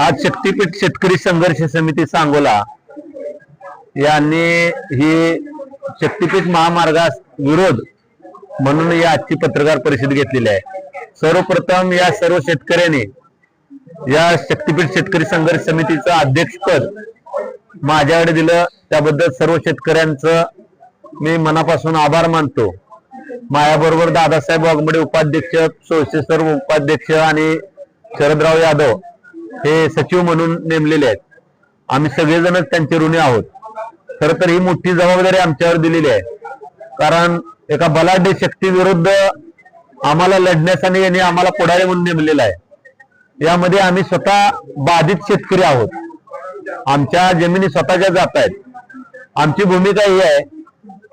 आज शक्तीपीठ शेतकरी संघर्ष समिती सांगोला यांनी ही शक्तीपीठ महामार्गास विरोध म्हणून या आजची पत्रकार परिषद घेतलेली आहे. सर्वप्रथम या सर्व शेतकऱ्यांनी या शक्तीपीठ शेतकरी संघर्ष समितीचं अध्यक्षपद माझ्याकडे दिलं. त्याबद्दल सर्व शेतकऱ्यांचं मी मनापासून आभार मानतो. माझ्याबरोबर दादासाहेब वाघमोडे उपाध्यक्ष सोळशे सर्व उपाध्यक्ष आणि शरदराव यादव हे सचिव म्हणून नेमलेले आहेत. आम्ही सगळेजणच त्यांचे ऋणी आहोत. खर तर ही मोठी जबाबदारी आमच्यावर दिलेली आहे. कारण एका बलाढ्य शक्ती विरुद्ध आम्हाला लढण्यासाठी यांनी आम्हाला पुढारी म्हणून नेमलेला आहे. यामध्ये आम्ही स्वतः बाधित शेतकरी आहोत. आमच्या जमिनी स्वतःच्या जात आहेत. आमची भूमिका ही आहे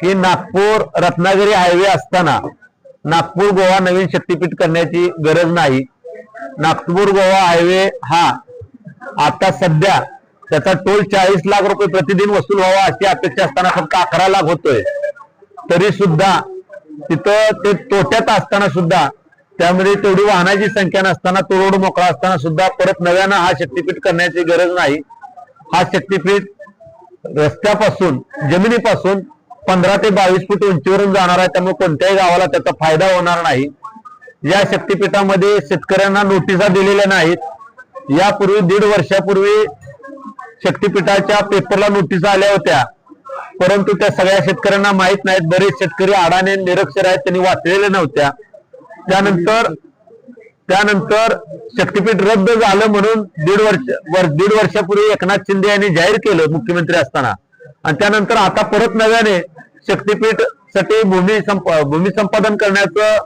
की नागपूर रत्नागिरी हायवे असताना नागपूर गोवा नवीन शक्तीपीठ करण्याची गरज नाही. नागपूर गोवा हायवे हा. आता सध्या त्याचा टोल चाळीस लाख रुपये प्रतिदिन वसूल व्हावा अशी अपेक्षा असताना फक्त अकरा लाख होतोय. तरी सुद्धा तिथं ते तोट्यात असताना सुद्धा त्यामध्ये तेवढी वाहनाची संख्या नसताना तो रोड मोकळा असताना सुद्धा परत नव्यानं हा शक्तीपीठ करण्याची गरज नाही. हा शक्तीपीठ रस्त्यापासून जमिनीपासून पंधरा ते बावीस फूट उंचीवरून जाणार आहे त्यामुळे कोणत्याही गावाला त्याचा फायदा होणार नाही. या शक्तीपीठामध्ये शेतकऱ्यांना नोटिसा दिलेल्या नाहीत यापूर्वी दीड वर्षापूर्वी शक्तीपीठाच्या पेपरला नोटिसा आल्या होत्या. परंतु त्या सगळ्या शेतकऱ्यांना माहीत नाहीत. बरेच शेतकरी आडाने निरक्षर आहेत त्यांनी वाचलेल्या नव्हत्या. त्यानंतर त्यानंतर शक्तीपीठ रद्द झालं म्हणून दीड वर्ष वर- दीड वर्षापूर्वी एकनाथ शिंदे यांनी जाहीर केलं मुख्यमंत्री असताना. आणि त्यानंतर आता परत नव्याने शक्तीपीठ साठी भूमी संप भूमी संपादन करण्याचं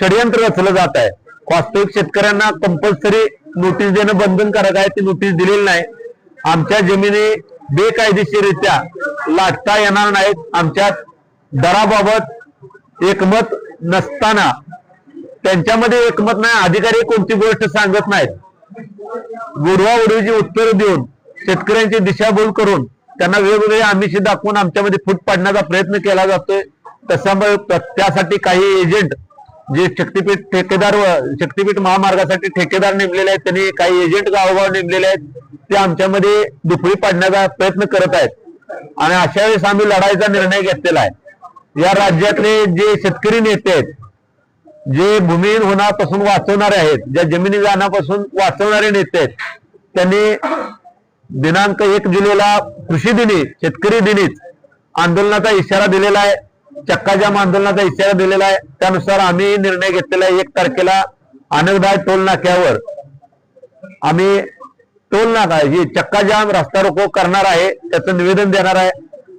षडयंत्र रचलं जात आहे. वास्तविक शेतकऱ्यांना कंपल्सरी नोटीस देणं बंधनकारक आहे ती नोटीस दिलेली नाही. आमच्या जमिनी बेकायदेशीररित्या लाटता येणार नाहीत. आमच्या दराबाबत एकमत नसताना त्यांच्यामध्ये एकमत नाही अधिकारी कोणती गोष्ट सांगत नाहीत. उडवाउडवीची उत्तर देऊन शेतकऱ्यांची दिशाभूल करून त्यांना वेगवेगळे आमिषी दाखवून आमच्यामध्ये फूट पाडण्याचा प्रयत्न केला जातोय. तशामुळे त्यासाठी काही एजंट जे शक्तीपीठ ठेकेदार व- शक्तीपीठ महामार्गासाठी ठेकेदार नेमलेले आहेत त्यांनी काही एजंट गावोगाव नेमलेले आहेत ते आमच्यामध्ये दुफळी पाडण्याचा प्रयत्न करत आहेत. आणि अशा वेळेस आम्ही लढाईचा निर्णय घेतलेला आहे. या राज्यातले जे शेतकरी नेते आहेत जे भूमिहीन होण्यापासून वाचवणारे आहेत ज्या जमिनी जाण्यापासून वाचवणारे नेते आहेत त्यांनी दिनांक एक जुलैला कृषी दिनी शेतकरी दिनीच आंदोलनाचा इशारा दिलेला आहे. चक्काजाम आंदोलनाचा इशारा दिलेला आहे. त्यानुसार आम्ही निर्णय घेतलेला आहे एक तारखेला. आनंदभाई टोल नाक्यावर. आम्ही टोल नाका ही चक्काजाम रस्ता रोको करणार आहे त्याचं निवेदन देणार आहे.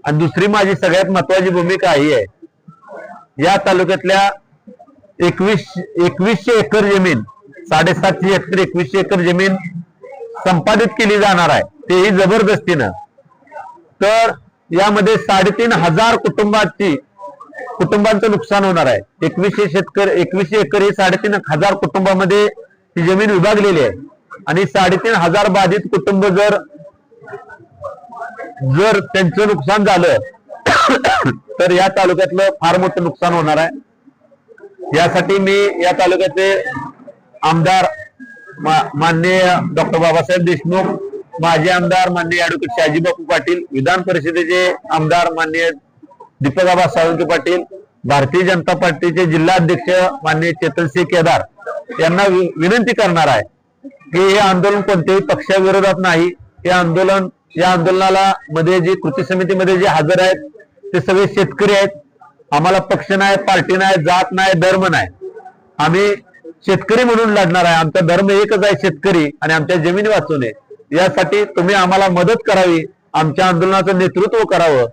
आणि दुसरी माझी सगळ्यात महत्वाची भूमिका ही आहे. या तालुक्यातल्या एकवीस एकवीसशे एकर जमीन साडेसातशे एकर एकवीसशे एकर जमीन संपादित केली जाणार आहे. तेही जबरदस्तीनं. तर यामध्ये साडेतीन हजार कुटुंबाची कुटुंबांचं नुकसान होणार आहे. एकवीसशे शेतकरी एकवीसशे एकर ही साडेतीन हजार कुटुंबामध्ये ही जमीन विभागलेली आहे. आणि साडेतीन हजार बाधित कुटुंब जर जर त्यांचं नुकसान झालं तर या तालुक्यातलं फार मोठं नुकसान होणार आहे. यासाठी मी या तालुक्याचे आमदार मा- माननीय डॉक्टर बाबासाहेब देशमुख माजी आमदार माननीय ऍडव्होकेट शाजीबापू पाटील विधान परिषदेचे आमदार माननीय दीपकाबा सावंत पाटील भारतीय जनता पार्टीचे जिल्हाध्यक्ष मान्य माननीय चेतनसिंह केदार यांना विनंती करणार आहे की हे आंदोलन कोणत्याही पक्षाविरोधात नाही. हे आंदोलन या आंदोलनाला मध्ये जे कृती समितीमध्ये जे हजर आहेत ते सगळे शेतकरी आहेत. आम्हाला पक्ष नाही पार्टी नाही जात नाही धर्म नाही. आम्ही शेतकरी म्हणून लढणार आहे. आमचा धर्म एकच आहे शेतकरी आणि आमच्या जमिनी नये यासाठी तुम्ही आम्हाला मदत करावी. आमच्या आंदोलनाचं नेतृत्व करावं.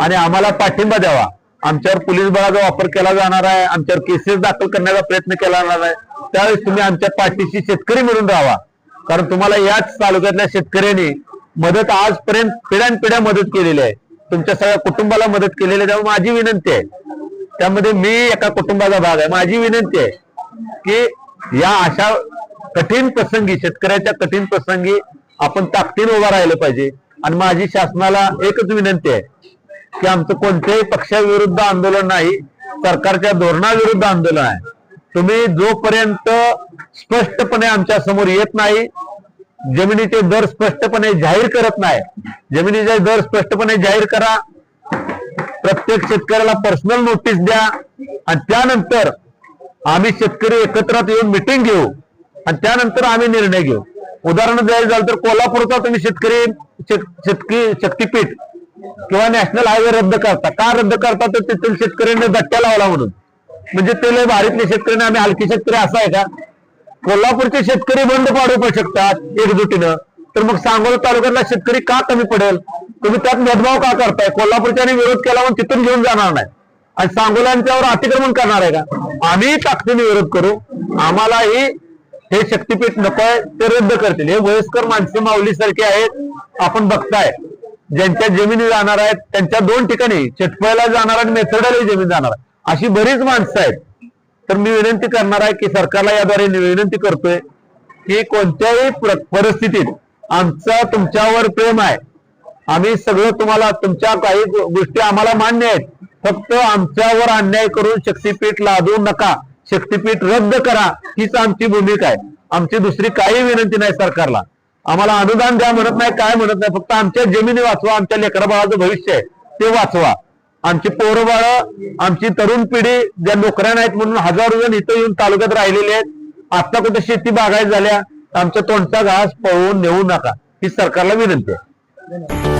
आणि आम्हाला पाठिंबा द्यावा. आमच्यावर पोलीस बळाचा वापर केला जाणार आहे. आमच्यावर केसेस दाखल करण्याचा प्रयत्न केला जाणार आहे. त्यावेळेस तुम्ही आमच्या पाठीशी शेतकरी मिळून राहावा. कारण तुम्हाला याच तालुक्यातल्या शेतकऱ्यांनी मदत आजपर्यंत पिढ्यानपिढ्या मदत केलेली आहे. तुमच्या सगळ्या कुटुंबाला मदत केलेली आहे. त्यामुळे माझी विनंती आहे. त्यामध्ये मी एका कुटुंबाचा भाग आहे. माझी विनंती आहे की या अशा कठीण प्रसंगी शेतकऱ्याच्या कठीण प्रसंगी आपण ताकदीने उभा राहिलं पाहिजे. आणि माझी शासनाला एकच विनंती आहे. की आमचं कोणत्याही पक्षाविरुद्ध आंदोलन नाही सरकारच्या धोरणाविरुद्ध आंदोलन आहे. तुम्ही जोपर्यंत स्पष्टपणे आमच्यासमोर येत नाही जमिनीचे दर स्पष्टपणे जाहीर करत नाही जमिनीचे दर स्पष्टपणे जाहीर करा प्रत्येक शेतकऱ्याला पर्सनल नोटीस द्या आणि त्यानंतर आम्ही शेतकरी एकत्रात येऊन मिटिंग घेऊ आणि त्यानंतर आम्ही निर्णय घेऊ. उदाहरण द्यायचं झालं तर कोल्हापूरचा तुम्ही शेतकरी शेत- शेतकी शक्तीपीठ किंवा नॅशनल हायवे रद्द करता. का रद्द करता? तर तेथील शेतकऱ्यांनी धट्ट्या लावला म्हणून. म्हणजे ते लय भारीतले शेतकरी आम्ही हलके शेतकरी असा आहे का? कोल्हापूरचे शेतकरी बंद पाडू पण शकतात एकजुटीनं. तर मग सांगोला तालुक्यातला शेतकरी का कमी पडेल? तुम्ही त्यात भेदभाव का करताय? कोल्हापूरच्याने विरोध केला म्हणून तिथून घेऊन जाणार नाही. आणि सांगोल्यांच्यावर अतिक्रमण करणार आहे का? आम्ही ताकदीने विरोध करू. आम्हालाही हे शक्तीपीठ आहे ते रद्द करतील. हे वयस्कर माणसे माऊली सारखे आहेत आपण बघताय. ज्यांच्या जमिनी जाणार आहेत त्यांच्या दोन ठिकाणी चटपळ्याला जाणार आणि मेथडालाही जमीन जाणार अशी बरीच माणसं आहेत. तर मी विनंती करणार आहे की सरकारला याद्वारे विनंती करतोय की कोणत्याही परिस्थितीत आमचं तुमच्यावर प्रेम आहे. आम्ही सगळं तुम्हाला तुमच्या काही गोष्टी आम्हाला मान्य आहेत. फक्त आमच्यावर अन्याय करून शक्तीपीठ लादू नका. शक्तीपीठ रद्द करा. हीच आमची भूमिका आहे. आमची दुसरी काही विनंती नाही सरकारला. आम्हाला अनुदान द्या म्हणत नाही काय म्हणत नाही फक्त आमच्या जमिनी वाचवा आमच्या लेकरा बाळाचं भविष्य आहे ते वाचवा. आमची पोरं बाळ आमची तरुण पिढी ज्या नोकऱ्या नाहीत म्हणून हजारो जण इथं येऊन तालुक्यात राहिलेले आहेत आता कुठे शेती बागायत झाल्या आमच्या तोंडचा घास पळवून नेऊ नका ही सरकारला विनंती आहे.